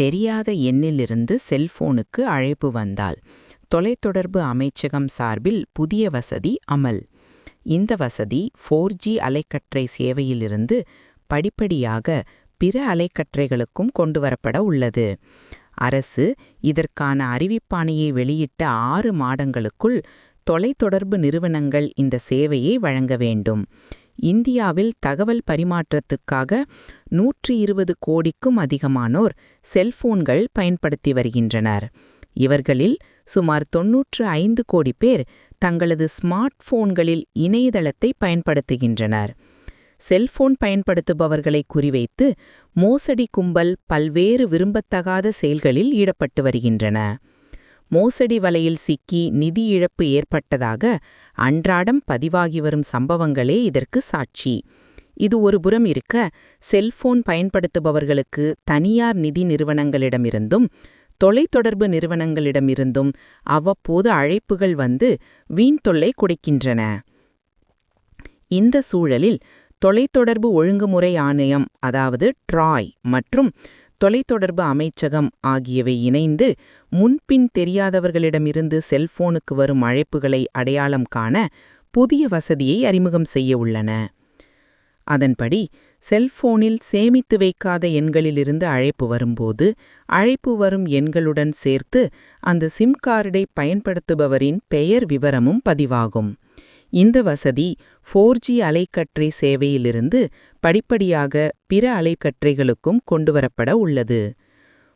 தெரியாத எண்ணிலிருந்து செல்போனுக்கு அழைப்பு வந்தால் தொலைத்தொடர்பு அமைச்சகம் சார்பில் புதிய வசதி அமல். இந்த வசதி ஃபோர் ஜி அலைக்கற்றை சேவையிலிருந்து படிப்படியாக பிற அலைக்கற்றைகளுக்கும் கொண்டுவரப்பட உள்ளது. அரசு இதற்கான அறிவிப்பாணையை வெளியிட்ட ஆறு மாதங்களுக்குள் தொலைத்தொடர்பு நிறுவனங்கள் இந்த சேவையை வழங்க வேண்டும். இந்தியாவில் தகவல் பரிமாற்றத்துக்காக நூற்றி இருபது கோடிக்கும் அதிகமானோர் செல்போன்கள் பயன்படுத்தி வருகின்றனர். இவர்களில் சுமார் தொன்னூற்று ஐந்து கோடி பேர் தங்களது ஸ்மார்ட் போன்களில் இணையதளத்தை பயன்படுத்துகின்றனர். செல்போன் பயன்படுத்துபவர்களை குறிவைத்து மோசடி கும்பல் பல்வேறு விரும்பத்தகாத செயல்களில் ஈடுபட்டு வருகின்றன. மோசடி வலையில் சிக்கி நிதி இழப்பு ஏற்பட்டதாக அன்றாடம் பதிவாகி வரும் சம்பவங்களே இதற்கு சாட்சி. இது ஒரு புறம் இருக்க செல்போன் பயன்படுத்துபவர்களுக்கு தனியார் நிதி நிறுவனங்களிடமிருந்தும் தொலைத்தொடர்பு நிறுவனங்களிடமிருந்தும் அவ்வப்போது அழைப்புகள் வந்து வீண் தொல்லை கொடுக்கின்றன. இந்த சூழலில் தொலைத்தொடர்பு ஒழுங்குமுறை ஆணையம் அதாவது ட்ராய் மற்றும் தொலைத்தொடர்பு அமைச்சகம் ஆகியவை இணைந்து முன்பின் தெரியாதவர்களிடமிருந்து செல்போனுக்கு வரும் அழைப்புகளை அடையாளம் காண புதிய வசதியை அறிமுகம் செய்ய உள்ளன. அதன்படி செல்போனில் சேமித்து வைக்காத எண்களிலிருந்து அழைப்பு வரும்போது அழைப்பு வரும் எண்களுடன் சேர்த்து அந்த சிம் கார்டை பயன்படுத்துபவரின் பெயர் விவரமும் பதிவாகும். இந்த வசதி ஃபோர் ஜி அலைக்கற்றை சேவையிலிருந்து படிப்படியாக பிற அலைக்கற்றைகளுக்கும் கொண்டுவரப்பட உள்ளது.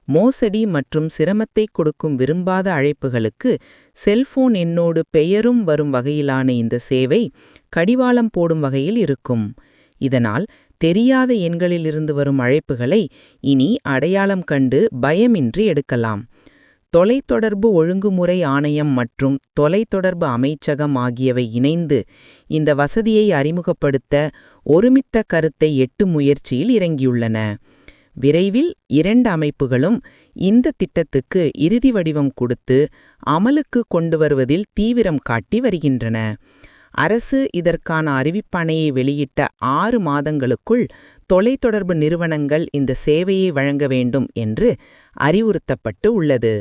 மோசடி மற்றும் சிரமத்தை கொடுக்கும் விரும்பாத அழைப்புகளுக்கு செல்போன் எண்ணோடு பெயரும் வரும் வகையிலான இந்த சேவை கடிவாளம் போடும் வகையில் இருக்கும். இதனால் தெரியாத எண்களிலிருந்து வரும் அழைப்புகளை இனி அடையாளம் கண்டு பயமின்றி எடுக்கலாம். தொலைத்தொடர்பு ஒழுங்குமுறை ஆணையம் மற்றும் தொலைத்தொடர்பு அமைச்சகம் ஆகியவை இணைந்து இந்த வசதியை அறிமுகப்படுத்த ஒருமித்த கருத்தை எட்டும் முயற்சியில் இறங்கியுள்ளன. விரைவில் இரண்டு அமைப்புகளும் இந்த திட்டத்துக்கு இறுதி வடிவம் கொடுத்து அமலுக்கு கொண்டு வருவதில் தீவிரம் காட்டி வருகின்றன. அரசு இதற்கான அறிவிப்பாணையை வெளியிட்ட ஆறு மாதங்களுக்குள் தொலைத்தொடர்பு நிறுவனங்கள் இந்த சேவையை வழங்க வேண்டும் என்று அறிவுறுத்தப்பட்டு உள்ளது.